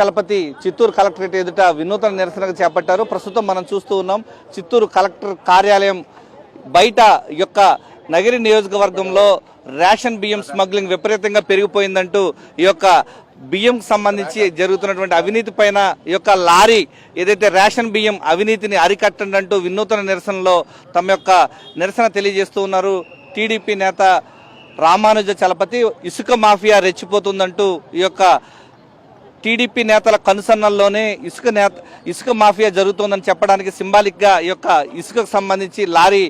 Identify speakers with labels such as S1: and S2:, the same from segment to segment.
S1: Chalapathi Chittoor collectorate ఎదుట వినూతన నిరసన చేపట్టారు. ప్రస్తుతం మనం చూస్తూ ఉన్నాం చిత్తూరు కలెక్టర్ కార్యాలయం బయట యొక్క నగరి నియోజకవర్గంలో రేషన్ బియ్యం స్మగ్లింగ్ విపరీతంగా పెరిగిపోయిందంటూ ఈ యొక్క బియ్యం సంబంధించి జరుగుతున్నటువంటి అవినీతి పైన ఈ యొక్క లారీ ఏదైతే రేషన్ బియ్యం అవినీతిని అరికట్టండి అంటూ వినూతన నిరసనలో తమ యొక్క నిరసన తెలియజేస్తూ ఉన్నారు. టీడీపీ నేత రామానుజ చలపతి ఇసుక మాఫియా రెచ్చిపోతుందంటూ ఈ యొక్క టీడీపీ నేతల కనుసన్నల్లోనే ఇసుక నేత ఇసుక మాఫియా జరుగుతోందని చెప్పడానికి సింబాలిక్గా ఈ యొక్క ఇసుకకు సంబంధించి లారీ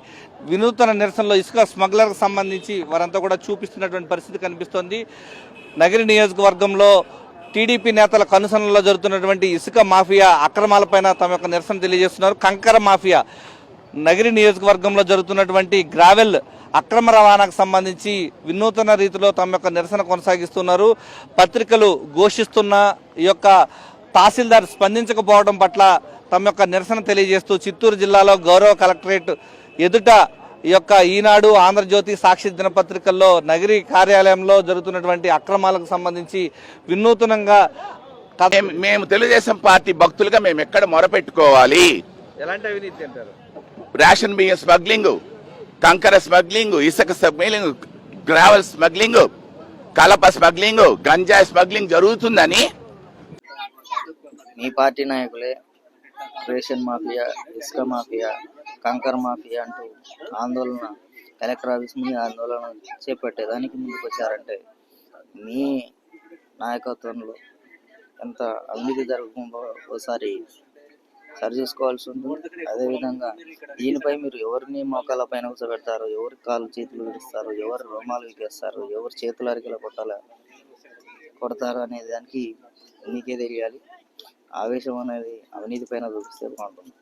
S1: వినూతన నిరసనలో ఇసుక స్మగ్లర్కి సంబంధించి వారంతా కూడా చూపిస్తున్నటువంటి పరిస్థితి కనిపిస్తోంది. నగరి నియోజకవర్గంలో టీడీపీ నేతల కనుసన్నల్లో జరుగుతున్నటువంటి ఇసుక మాఫియా అక్రమాలపైన తమ యొక్క నిరసన తెలియజేస్తున్నారు. కంకర మాఫియా నగరి నియోజకవర్గంలో జరుగుతున్నటువంటి గ్రావెల్ అక్రమ రవాణాకు సంబంధించి వినూతన రీతిలో తమ యొక్క నిరసన కొనసాగిస్తున్నారు. పత్రికలు ఘోషిస్తున్న ఈ యొక్క తహసీల్దార్ స్పందించకపోవడం పట్ల తమ యొక్క నిరసన తెలియజేస్తూ చిత్తూరు జిల్లాలో గౌరవ కలెక్టరేట్ ఎదుట ఈ యొక్క ఈనాడు ఆంధ్రజ్యోతి సాక్షి దినపత్రికల్లో నగరి కార్యాలయంలో జరుగుతున్నటువంటి అక్రమాలకు సంబంధించి వినూతనంగా
S2: మేము తెలుగుదేశం పార్టీ భక్తులుగా మేము ఎక్కడ మొరపెట్టుకోవాలి?
S1: ఎలాంటి అవినీతి అంటారు?
S2: రేషన్ బియ్యం స్మగ్లింగ్ కంకర స్మగ్లింగ్ ఇసుక స్మగ్లింగ్ గ్రావెల్ స్మగ్లింగ్ కలప స్మగ్లింగ్ గంజాయి స్మగ్లింగ్ జరుగుతుందని
S3: మీ పార్టీ నాయకులే రేషన్ మాఫియా ఇసుక మాఫియా కంకర మాఫియా అంటూ ఆందోళన కలెక్టర్ ఆఫీస్ మీద ఆందోళన చేపట్టేదానికి ముందుకు వచ్చారంటే మీ నాయకత్వంలో ఎంత అవినీతి జరుగుతుందో ఒకసారి సరి చేసుకోవాల్సి ఉంటుంది. అదేవిధంగా దీనిపై మీరు ఎవరిని మోకాల పైన కూర్చోబెడతారు? ఎవరి కాళ్ళు చేతులు విడుస్తారు ఎవరు రోమాలు వికేస్తారు ఎవరు చేతులు అరికెలా కొట్టాల? కొడతారు అనే దానికి మీకే తెలియాలి. ఆవేశం అనేది అవినీతి పైన చూపిస్తే బాగుంటుంది.